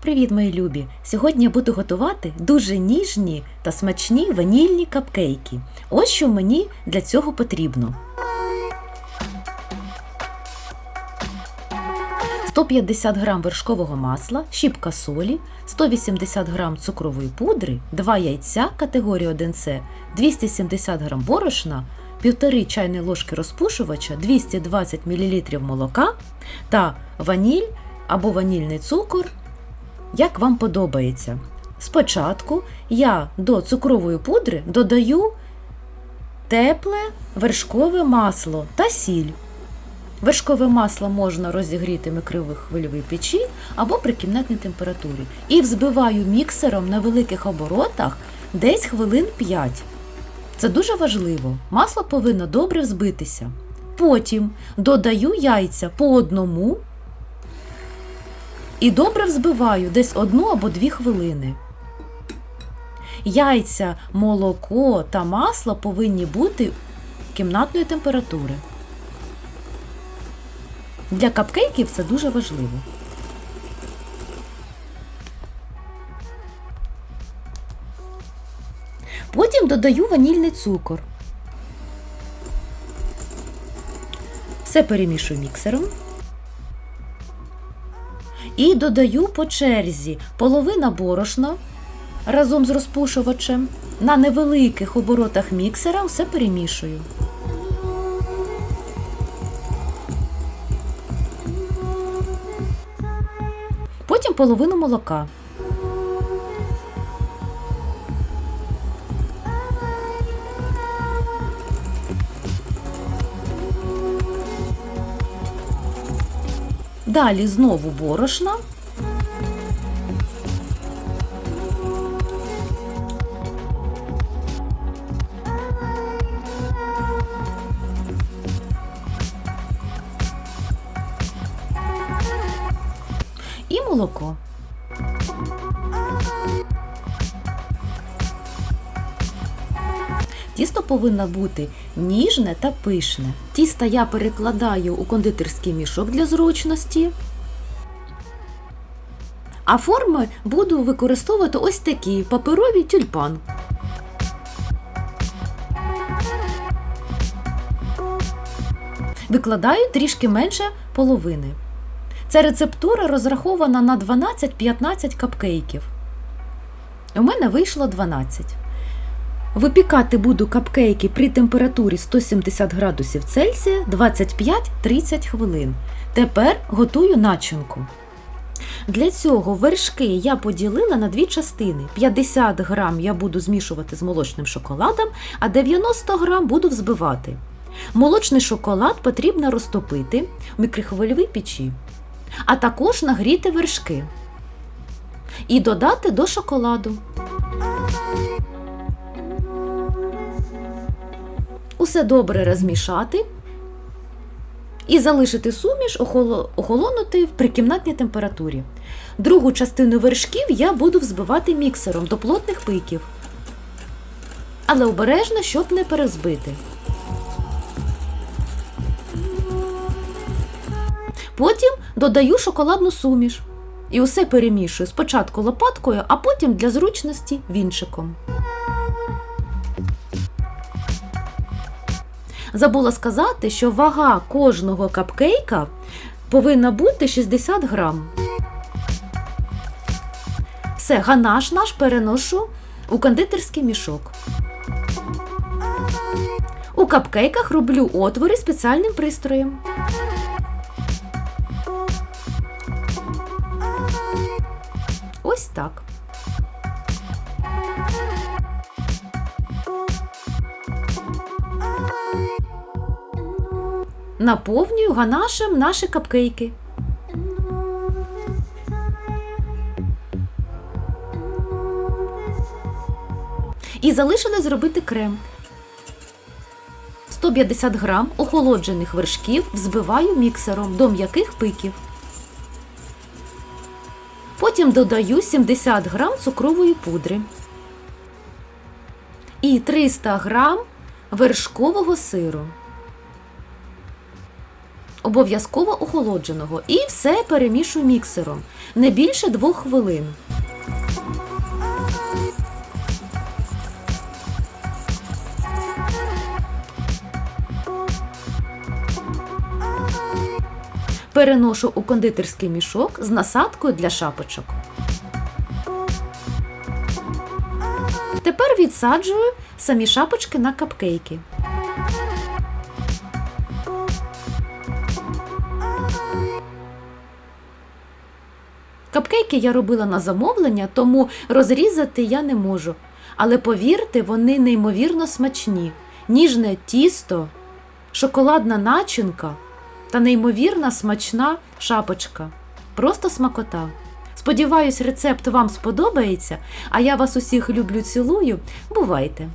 Привіт, мої любі! Сьогодні я буду готувати дуже ніжні та смачні ванільні капкейки. Ось що мені для цього потрібно. 150 г вершкового масла, щіпка солі, 180 г цукрової пудри, 2 яйця категорії 1С, 270 г борошна, 1,5 чайної ложки розпушувача, 220 мл молока та ваніль або ванільний цукор як вам подобається. Спочатку я до цукрової пудри додаю тепле вершкове масло та сіль. Вершкове масло можна розігріти в микрохвильовій печі або при кімнатній температурі. І взбиваю міксером на великих оборотах десь хвилин 5. Це дуже важливо. Масло повинно добре взбитися. Потім додаю яйця по одному і добре взбиваю десь одну або дві хвилини. Яйця, молоко та масло повинні бути кімнатної температури. Для капкейків це дуже важливо. Потім додаю ванільний цукор. Все перемішую міксером. І додаю по черзі половина борошна разом з розпушувачем. На невеликих оборотах міксера все перемішую. Потім половину молока. Далі знову борошна. Молоко. Тісто повинно бути ніжне та пишне. Тісто я перекладаю у кондитерський мішок для зручності. А форми буду використовувати ось такі паперові тюльпан. Викладаю трішки менше половини. Ця рецептура розрахована на 12-15 капкейків. У мене вийшло 12. Випікати буду капкейки при температурі 170 градусів Цельсія 25-30 хвилин. Тепер готую начинку. Для цього вершки я поділила на дві частини. 50 грам я буду змішувати з молочним шоколадом, а 90 грам буду взбивати. Молочний шоколад потрібно розтопити в мікрохвильовій печі, а також нагріти вершки і додати до шоколаду. Усе добре розмішати і залишити суміш охолонути в прикімнатній температурі. Другу частину вершків я буду взбивати міксером до плотних пиків. Але обережно, щоб не перезбити. Потім додаю шоколадну суміш. І усе перемішую спочатку лопаткою, а потім для зручності вінчиком. Забула сказати, що вага кожного капкейка повинна бути 60 грам. Все, ганаш наш переношу у кондитерський мішок. У капкейках роблю отвори спеціальним пристроєм. Ось так. Наповнюю ганашем наші капкейки. І залишилось зробити крем. 150 грам охолоджених вершків взбиваю міксером до м'яких пиків. Потім додаю 70 грам цукрової пудри і 300 грам вершкового сиру. Обов'язково охолодженого, і все перемішую міксером не більше двох хвилин. Переношу у кондитерський мішок з насадкою для шапочок. Тепер відсаджую самі шапочки на капкейки. Капкейки я робила на замовлення, тому розрізати я не можу. Але повірте, вони неймовірно смачні. Ніжне тісто, шоколадна начинка та неймовірна смачна шапочка. Просто смакота. Сподіваюсь, рецепт вам сподобається, а я вас усіх люблю цілую. Бувайте!